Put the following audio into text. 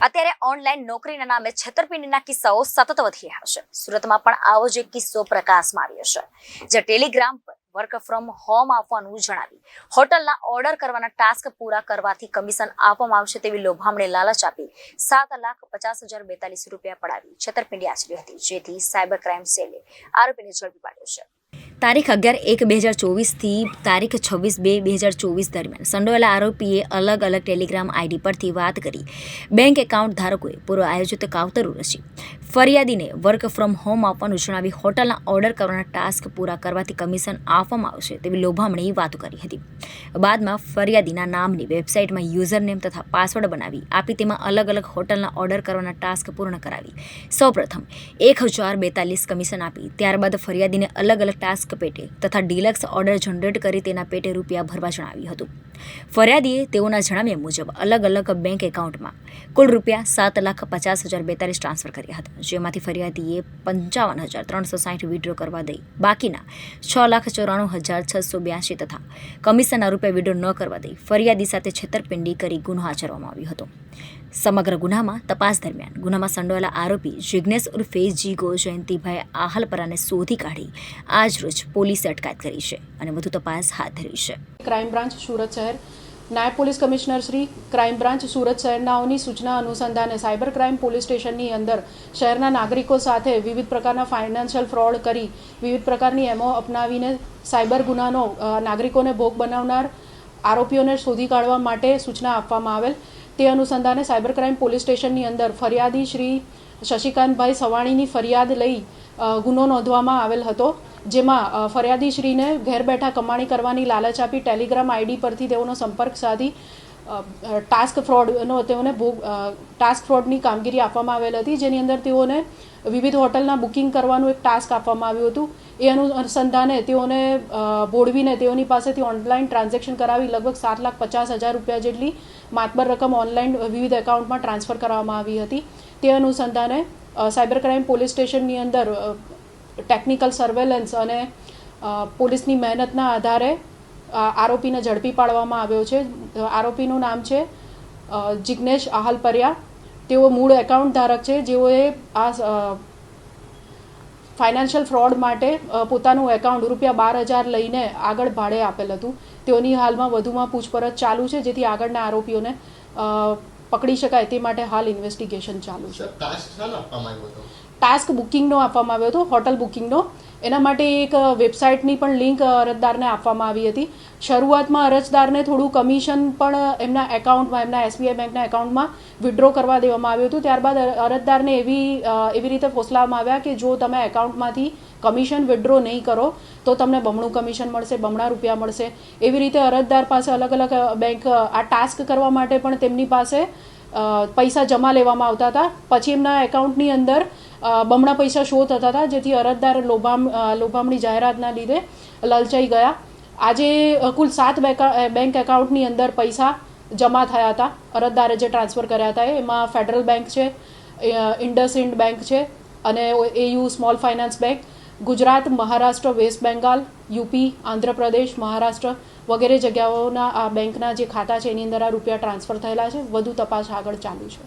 અત્યારે ઓનલાઈન નોકરીના નામે છેતરપિંડીના કિસ્સાઓ સતત વધી રહ્યા છે. સુરતમાં પણ આવો જ એક કિસ્સો પ્રકાશમાં આવ્યો છે જે ટેલિગ્રામ પર વર્ક ફ્રોમ હોમ આપવાનું જણાવી હોટલના ઓર્ડર કરવાના ટાસ્ક પૂરા કરવાથી કમિશન આપવામાં આવશે તેવી લોભામણે લાલચ આપી સાત લાખ પચાસ હજાર બેતાલીસ રૂપિયા પડાવી છેતરપિંડી આચરી હતી. જેથી સાયબર ક્રાઇમ સેલે આરોપીને ઝડપી પાડ્યો છે. તારીખ અગિયાર એક બે હજાર ચોવીસથી તારીખ છવ્વીસ બે બે હજાર ચોવીસ દરમિયાન સંડોવાયેલા આરોપીએ અલગ અલગ ટેલિગ્રામ આઈડી પરથી વાત કરી. બેંક એકાઉન્ટ ધારકોએ પૂર્વ આયોજિત કાવતરું રચી ફરિયાદીને વર્ક ફ્રોમ હોમ આપવાનું જણાવી હોટલના ઓર્ડર કરવાના ટાસ્ક પૂરા કરવાથી કમિશન આપવામાં આવશે તેવી લોભામણી વાતો કરી હતી. બાદમાં ફરિયાદીના નામની વેબસાઇટમાં યુઝર નેમ તથા પાસવર્ડ બનાવી આપી તેમાં અલગ અલગ હોટલના ઓર્ડર કરવાના ટાસ્ક પૂર્ણ કરાવી. સૌપ્રથમ એક હજાર બેતાલીસ કમિશન આપી. ત્યારબાદ ફરિયાદીને અલગ અલગ ટાસ્ક પેટે તથા ડિલક્સ ઓર્ડર જનરેટ કરી તેના પેટે રૂપિયા ભરવા જણાવ્યું હતું. ફરિયાદીએ તેઓના જણાવ્યા મુજબ અલગ અલગ બેંક એકાઉન્ટમાં કુલ રૂપિયા સાત લાખ પચાસ હજાર બેતાલીસ ટ્રાન્સફર કર્યા હતા. જેમાંથી ફરિયાદીએ પંચાવન હજાર ત્રણસો સાઠ વિડ્રો કરવા દઈ બાકીના છ લાખ ચોરાણું હજાર છસો બ્યાસી તથા કમિશનના રૂપિયા વિડ્રો ન કરવા દઈ ફરિયાદી સાથે છેતરપિંડી કરી ગુનો આચરવામાં આવ્યો હતો. સમગ્ર ગુનામાં તપાસ દરમિયાન ગુનામાં સંડોવાયેલા આરોપી જિગ્નેશ ઉર્ફે જીગો જયંતિભાઈ આહલપરાને શોધી કાઢી આજ રોજ પોલીસે અટકાયત કરી છે અને વધુ તપાસ હાથ ધરી છે. ક્રાઇમ બ્રાન્ચ સુરત શહેર. નાયબ police commissioner Shri crime branch Surat શહેરનાઓની સૂચના અનુસંધાને સાયબર ક્રાઇમ પોલીસ સ્ટેશનની અંદર શહેરના નાગરિકો સાથે વિવિધ પ્રકારના ફાઇનાન્શિયલ ફ્રોડ કરી, વિવિધ પ્રકારની એમો અપનાવીને સાયબર ગુનાનો નાગરિકોને ભોગ બનાવનાર આરોપીઓને શોધી કાઢવા માટે સૂચના આપવામાં આવેલ. તે અનુસંધાને સાયબર ક્રાઇમ પોલીસ સ્ટેશનની અંદર ફરિયાદી શ્રી શશિકાંતભાઈ સવાણીની ફરિયાદ લઈ ગુનો નોંધવામાં આવેલ હતો, જેમાં ફરિયાદી શ્રીને ઘેર બેઠા કમાણી કરવાની લાલચ આપી ટેલિગ્રામ આઈડી પરથી તેઓનો સંપર્ક સાધી ટાસ્ક ફ્રોડનો તેઓને ભોગ ટાસ્ક ફ્રોડની કામગીરી આપવામાં આવેલ હતી, જેની અંદર તેઓને વિવિધ હોટલના બુકિંગ કરવાનું એક ટાસ્ક આપવામાં આવ્યું હતું. એ અનુસંધાને તેઓને બોળવીને તેઓની પાસેથી ઓનલાઈન ટ્રાન્ઝેક્શન કરાવી લગભગ સાત લાખ પચાસ હજાર રૂપિયા જેટલી માતબર રકમ ઓનલાઈન વિવિધ એકાઉન્ટમાં ટ્રાન્સફર કરવામાં આવી હતી. તે અનુસંધાને સાયબર ક્રાઇમ પોલીસ સ્ટેશનની અંદર ટેકનિકલ સર્વેલન્સ અને પોલીસની મહેનતના આધારે આરોપીને ઝડપી પાડવામાં આવ્યો છે. આરોપીનું નામ છે જિગ્નેશ આહલપરિયા તેઓ મૂળ એકાઉન્ટ ધારક છે. જેઓએ આ ફાઇનાન્શિયલ ફ્રોડ માટે પોતાનું એકાઉન્ટ રૂપિયા બાર હજાર લઈને આગળ ભાડે આપેલ હતું. તેઓની હાલમાં વધુમાં પૂછપરછ ચાલુ છે જેથી આગળના આરોપીઓને પકડી શકાય તે માટે હાલ ઇન્વેસ્ટિગેશન ચાલુ છે. ટાસ્ક બુકિંગનો આપવામાં આવ્યો હતો? હોટલ બુકિંગનો એના માટે એક વેબસાઇટની પણ લિંક અરજદારને આપવામાં આવી હતી. શરૂઆતમાં અરજદારને થોડું કમિશન પણ એમના એકાઉન્ટમાં, એમના એસબીઆઈ બેંકના એકાઉન્ટમાં વિડ્રો કરવા દેવામાં આવ્યું હતું. ત્યારબાદ અરજદારને એવી એવી રીતે ફોસલાવવામાં આવ્યા કે જો તમે એકાઉન્ટમાંથી કમિશન વિડ્રો નહીં કરો, તો તમને બમણું કમિશન મળશે, બમણા રૂપિયા મળશે. એવી રીતે અરજદાર પાસે અલગ અલગ બેંક આ ટાસ્ક કરવા માટે પણ તેમની પાસે પૈસા જમા લેવામાં આવતા હતા. પછી એમના એકાઉન્ટની અંદર બમણા પૈસા શો થતા હતા, જેથી અરજદાર લોભામ લોભામણી જાહેરાતના લીધે લલચાઈ ગયા. આજે કુલ સાત બેકા- બેંક એકાઉન્ટની અંદર પૈસા જમા થયા હતા. અરજદારે જે ટ્રાન્સફર કર્યા હતા, એમાં ફેડરલ બેંક છે ઇન્ડસઇન્ડ બેંક છે, અને AU small finance bank. Gujarat, Maharashtra, west Bengal, UP, Andhra Pradesh, Maharashtra વગેરે જગ્યાઓના આ બેંકના જે ખાતા છે, એની અંદર આ રૂપિયા ટ્રાન્સફર થયેલા છે. વધુ તપાસ આગળ ચાલુ છે.